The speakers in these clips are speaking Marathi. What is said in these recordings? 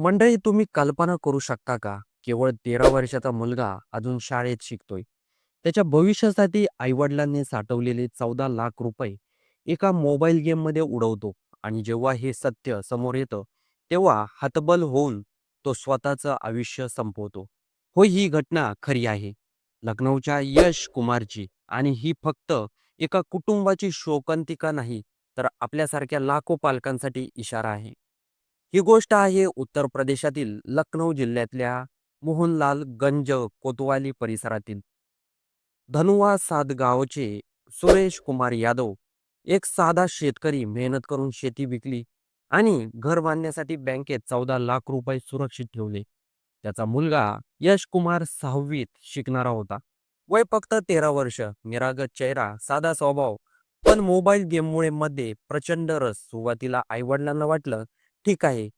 मंडळी तुम्ही कल्पना करू शकता का? केवळ तेरा वर्षाचा मुलगा अजून शाळेत शिकतोय. त्याच्या भविष्यासाठी आईवडिलांनी साठवलेले चौदा लाख रुपये एका मोबाईल गेममध्ये उडवतो आणि जेव्हा हे सत्य समोर येतं तेव्हा हतबल होऊन तो स्वतःचं आयुष्य संपवतो. हो ही घटना खरी आहे. लखनौच्या यश कुमारची आणि ही फक्त एका कुटुंबाची शोकांतिका नाही तर आपल्यासारख्या लाखो पालकांसाठी इशारा आहे. ही गोष्ट आहे उत्तर प्रदेशातील लखनौ जिल्ह्यातल्या मोहनलाल गंज कोतवाली परिसरातील. धनुवा साद गावचे सुरेश कुमार यादव एक साधा शेतकरी मेहनत करून शेती विकली आणि घर बांधण्यासाठी बँकेत चौदा लाख रुपये सुरक्षित ठेवले. त्याचा मुलगा यश कुमार सहावीत शिकणारा होता. वय फक्त तेरा वर्ष. निरागत चेहरा साधा स्वभाव पण मोबाईल गेममुळे मध्ये प्रचंड रस सुरुवातीला आईवडिलांना वाटलं ठीक आहे.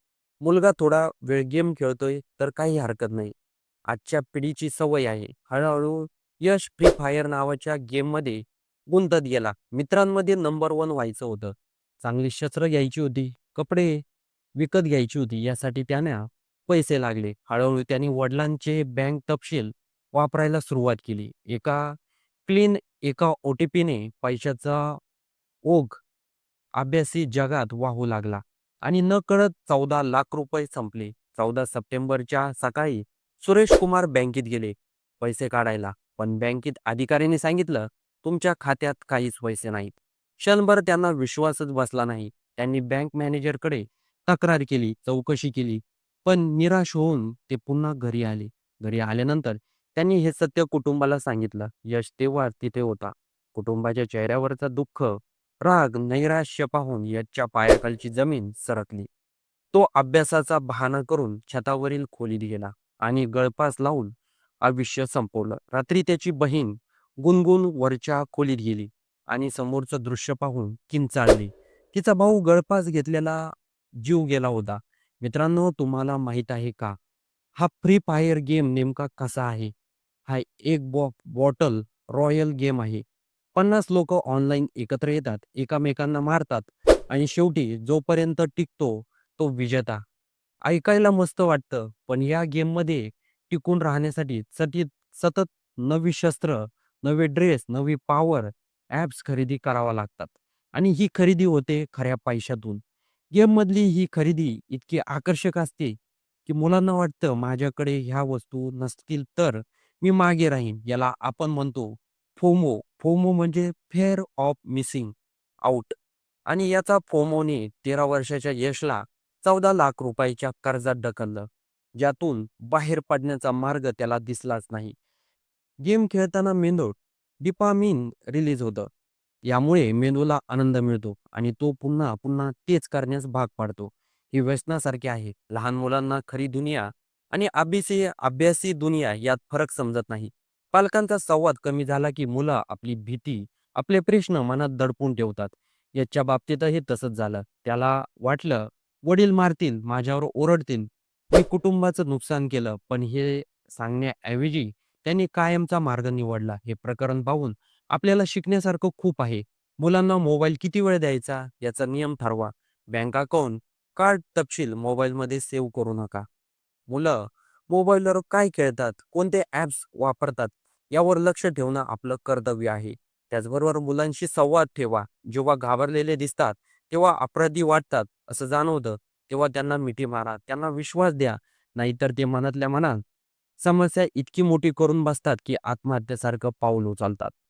मुलगा थोडा वेळ गेम खेळतोय तर काही हरकत नाही. आजच्या पिढीची सवय आहे. हळूहळू यश फ्री फायर नावाच्या गेममध्ये गुंतत गेला. मित्रांमध्ये नंबर वन व्हायचं होतं. चांगली शस्त्र घ्यायची होती कपडे विकत घ्यायची होती यासाठी त्याने पैसे लागले. हळूहळू त्यांनी वडिलांचे बँक तपशील वापरायला सुरुवात केली. एका क्लीन एका ओ टी पीने पैशाचा ओघ अभ्यासी जगात वाहू लागला. आणि न कळत चौदा लाख रुपये संपले. चौदा सप्टेंबरच्या सकाळी सुरेश कुमार बँकेत गेले. पैसे काढायला. पण बँकेत अधिकाऱ्याने सांगितलं तुमच्या खात्यात काहीच पैसे नाहीत. क्षणभर त्यांना विश्वासच बसला नाही. त्यांनी बँक मॅनेजरकडे तक्रार केली चौकशी केली. पण निराश होऊन ते पुन्हा घरी आले. घरी आल्यानंतर त्यांनी हे सत्य कुटुंबाला सांगितलं. यश तेव्हा तिथे होता. कुटुंबाच्या चेहऱ्यावरचा दुःख राग नैराश्य पाहून याच्या पायाखालची जमीन सरकली. तो अभ्यासाचा बहाणा करून छतावरील खोलीत गेला आणि गळपास लावून आयुष्य संपवलं. रात्री त्याची बहीण गुणगुण वरच्या खोलीत गेली आणि समोरचं दृश्य पाहून किंचाळली. तिचा भाऊ गळपास घेतलेला जीव गेला होता. मित्रांनो तुम्हाला माहीत आहे का? हा फ्री फायर गेम नेमका कसा आहे? हा एक बॉ बॉटल रॉयल गेम आहे. पन्नास लोक ऑनलाईन एकत्र येतात एकामेकांना मारतात आणि शेवटी जोपर्यंत टिकतो तो विजेता. ऐकायला मस्त वाटतं पण या गेममध्ये टिकून राहण्यासाठी सतत सतत नवी शस्त्र नवे ड्रेस नवी पॉवर ॲप्स खरेदी करावा लागतात. आणि ही खरेदी होते खऱ्या पैशातून. गेममधली ही खरेदी इतकी आकर्षक असते की मुलांना वाटतं माझ्याकडे ह्या वस्तू नसतील तर मी मागे राहीन. याला आपण म्हणतो फोमो फोमो म्हणजे फेअर ऑफ मिसिंग आउट. आणि याचा फोमोने तेरा वर्षाच्या यशला चौदा लाख रुपयाच्या कर्जात ढकललं ज्यातून बाहेर पडण्याचा मार्ग त्याला दिसलाच नाही. गेम खेळताना मेंदूत डिपामिन रिलीज होतं. यामुळे मेंदूला आनंद मिळतो आणि तो पुन्हा पुन्हा तेच करण्यास भाग पाडतो. ही व्यसनासारखी आहे. लहान मुलांना खरी दुनिया आणि अभ्यासी अभ्यासी दुनिया यात फरक समजत नाही. पालकांचा संवाद कमी झाला की मुलं आपली भीती आपले प्रश्न मनात दडपून ठेवतात. याच्या बाबतीतही तसंच झालं. त्याला वाटलं वडील मारतील माझ्यावर ओरडतील. मी कुटुंबाचं नुकसान केलं पण हे सांगण्याऐवजी त्यांनी कायमचा मार्ग निवडला. हे प्रकरण पाहून आपल्याला शिकण्यासारखं खूप आहे. मुलांना मोबाईल किती वेळ द्यायचा? याचा नियम ठरवा. बँक अकाउंट कार्ड तपशील मोबाईलमध्ये सेव्ह करू नका. मुलं मोबाईलवर काय खेळतात? कोणते ॲप्स वापरतात? यावर लक्ष ठेवणं आपलं कर्तव्य आहे. त्याचबरोबर मुलांशी संवाद ठेवा. जेव्हा घाबरलेले दिसतात तेव्हा अपराधी वाटतात असं जाणवतं. तेव्हा त्यांना मिठी मारा त्यांना विश्वास द्या. नाहीतर ते मनातल्या मनात समस्या इतकी मोठी करून बसतात की आत्महत्येसारखं पाऊल उचलतात.